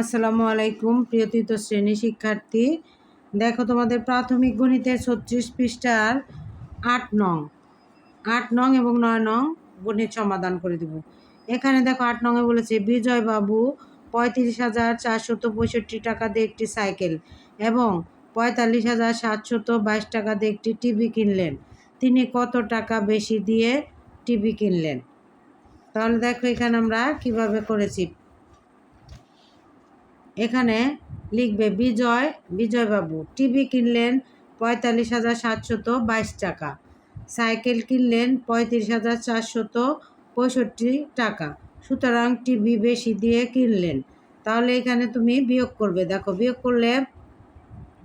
আসসালামু আলাইকুম, প্রিয় তৃতীয় শ্রেণি শিক্ষার্থী। দেখো তোমাদের প্রাথমিক গণিতের ছত্রিশ পৃষ্ঠার আট নং। আট নং এবং নয় নং গণিত সমাধান করে দেব। এখানে দেখো আট নংয়ে বলেছে, বিজয়বাবু পঁয়ত্রিশ হাজার চারশত পঁয়ষট্টি টাকা দিয়ে একটি সাইকেল এবং পঁয়তাল্লিশ হাজার সাতশত বাইশ টাকা দিয়ে একটি টিভি কিনলেন। তিনি কত টাকা বেশি দিয়ে টিভি কিনলেন? তাহলে দেখো এখানে আমরা কীভাবে করেছি। এখানে লিখবে বিজয়, বিজয়বাবু। টিভি কিনলেন পঁয়তাল্লিশ হাজার সাতশত বাইশ টাকা। সাইকেল কিনলেন পঁয়ত্রিশ হাজার চারশত পঁয়ষট্টি টাকা। সুতরাং টিভি বেশি দিয়ে কিনলেন। তাহলে এখানে তুমি বিয়োগ করবে। দেখো, বিয়োগ করলে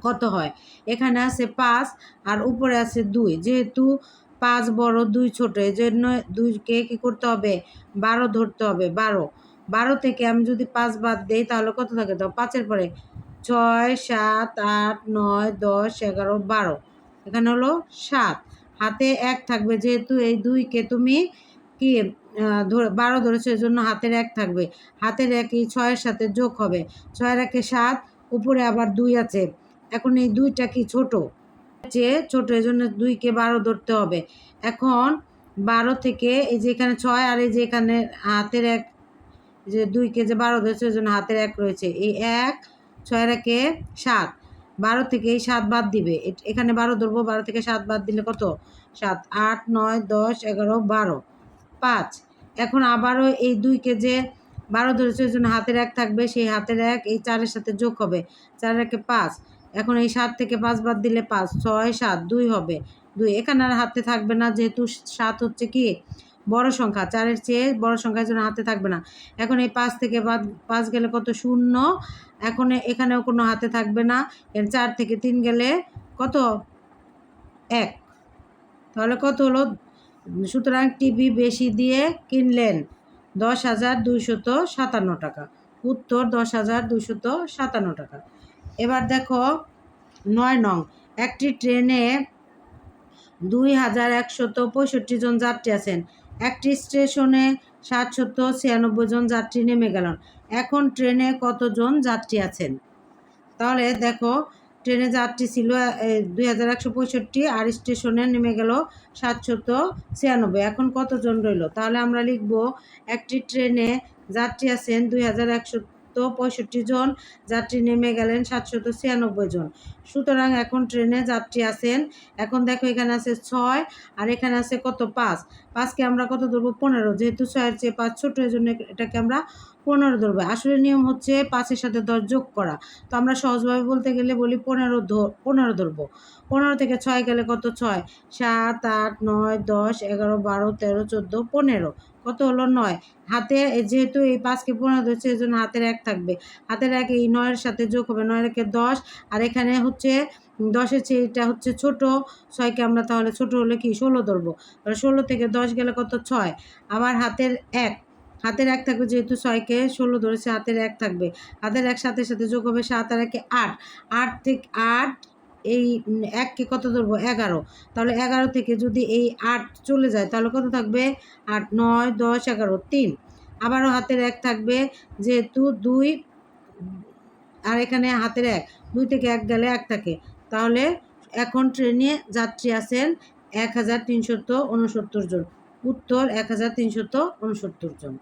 কত হয়? এখানে আছে পাঁচ আর উপরে আছে দুই। যেহেতু পাঁচ বড়, দুই ছোট এই জন্য দুইকে কী করতে হবে? বারো ধরতে হবে, বারো। বারো থেকে আমি যদি পাঁচ বাদ দিই, তাহলে কত থাকে? তো পাঁচের পরে ছয়, সাত, আট, নয়, দশ, এগারো, বারো। এখানে হলো সাত। হাতে এক থাকবে যেহেতু এই দুইকে তুমি কি ধরে, বারো ধরেছো এই জন্য হাতের এক থাকবে। হাতের এক এই ছয়ের সাথে যোগ হবে। ছয়ের একে সাত, উপরে আবার দুই আছে। এখন এই দুইটা কি ছোট? যে ছোট এই জন্য দুইকে বারো ধরতে হবে। এখন বারো থেকে এই যে এখানে ছয় আর এই যে এখানে হাতের এক যে দুই কেজি বারো ধরেছে, ওই জন্য হাতের এক রয়েছে। এই এক ছয় একে সাত। বারো থেকে এই সাত বাদ দিবে। এখানে বারো ধরবো, বারো থেকে সাত বাদ দিলে কত? সাত, আট, নয়, দশ, এগারো, বারো। পাঁচ, এখন আবারও এই দুই কেজে বারো ধরেছে, ওই জন্য হাতের এক থাকবে। সেই হাতের এক এই চারের সাথে যোগ হবে। চার একে পাঁচ। এখন এই সাত থেকে পাঁচ বাদ দিলে পাঁচ, ছয়, সাত, দুই হবে। দুই, এখানে আর হাতে থাকবে না, যেহেতু সাত হচ্ছে কি? বড় সংখ্যা, চারের চেয়ে বড় সংখ্যার জন্য হাতে থাকবে না। এখন এই পাঁচ থেকে বাদ, পাঁচ গেলে কত? শূন্য। এখন এখানেও কোনো হাতে থাকবে না। চার থেকে তিন গেলে কত? এক। তাহলে কত হলো? সুতরাং টিভি বেশি দিয়ে কিনলেন দশ হাজার দুইশত সাতান্ন টাকা। উত্তর দশ হাজার দুইশত সাতান্ন টাকা। এবার দেখো, নয় নং। একটি ট্রেনে দুই হাজার একশত পঁয়ষট্টি জন যাত্রী আছেন। একটি স্টেশনে সাতশত ছিয়ানব্বই জন যাত্রী নেমে গেলেন এখন ট্রেনে কতজন যাত্রী আছেন? তাহলে দেখো, ট্রেনে যাত্রী ছিল দুই হাজার একশো পঁয়ষট্টি, আর স্টেশনে নেমে গেল সাতশত ছিয়ানব্বই। এখন কতজন রইল? তাহলে আমরা লিখব, একটি ট্রেনে যাত্রী আছেন দুই হাজার একশো তো পঁয়ষট্টি জন, যাত্রী নেমে গেলেন সাতশত ছিয়ানব্বই জন। সুতরাং এখন ট্রেনে যাত্রী আছেন। এখন দেখো এখানে আছে ছয় আর এখানে আছে কত পাঁচ? পাঁচকে আমরা কত ধরবো? পনেরো। যেহেতু ছয়ের চেয়ে পাঁচ ছোট এই জন্য এটাকে আমরা পনেরো ধরবো। আসলে নিয়ম হচ্ছে পাঁচের সাথে দশ যোগ করা। তো আমরা সহজভাবে বলতে গেলে বলি পনেরো পনেরো ধরবো। পনেরো থেকে ছয় গেলে কত ছয়? সাত, আট, নয়, দশ, এগারো, বারো, তেরো, চোদ্দ, পনেরো। কত হলো নয়? হাতে যেহেতু এই পাঁচকে পনেরো ধরছে এই জন্য হাতের এক থাকবে। হাতের এক এই নয়ের সাথে যোগ হবে। নয়ের একে দশ। আর এখানে হচ্ছে দশের চেয়ে এটা হচ্ছে ছোট, ছয়কে আমরা তাহলে ছোট হলে কি? ষোলো ধরবো। তাহলে ষোলো থেকে দশ গেলে কত? ছয়। আবার হাতের এক। হাতের এক থাকবে যেহেতু ছয়কে, ষোলো ধরেছে হাতের এক থাকবে। হাতের এক সাথে সাথে যোগ হবে সাত আর একে আট। আট থেকে আট, এই এককে কত ধরবো? এগারো। তাহলে এগারো থেকে যদি এই আট চলে যায়, তাহলে কত থাকবে? আট, নয়, দশ, এগারো, তিন। আবারও হাতের এক থাকবে যেহেতু দুই আর এখানে হাতের এক, দুই থেকে এক গেলে এক থাকে। তাহলে এখন ট্রেনে যাত্রী আছেন এক হাজার তিনশত উনসত্তর জন। উত্তর এক হাজার তিনশত উনসত্তর জন।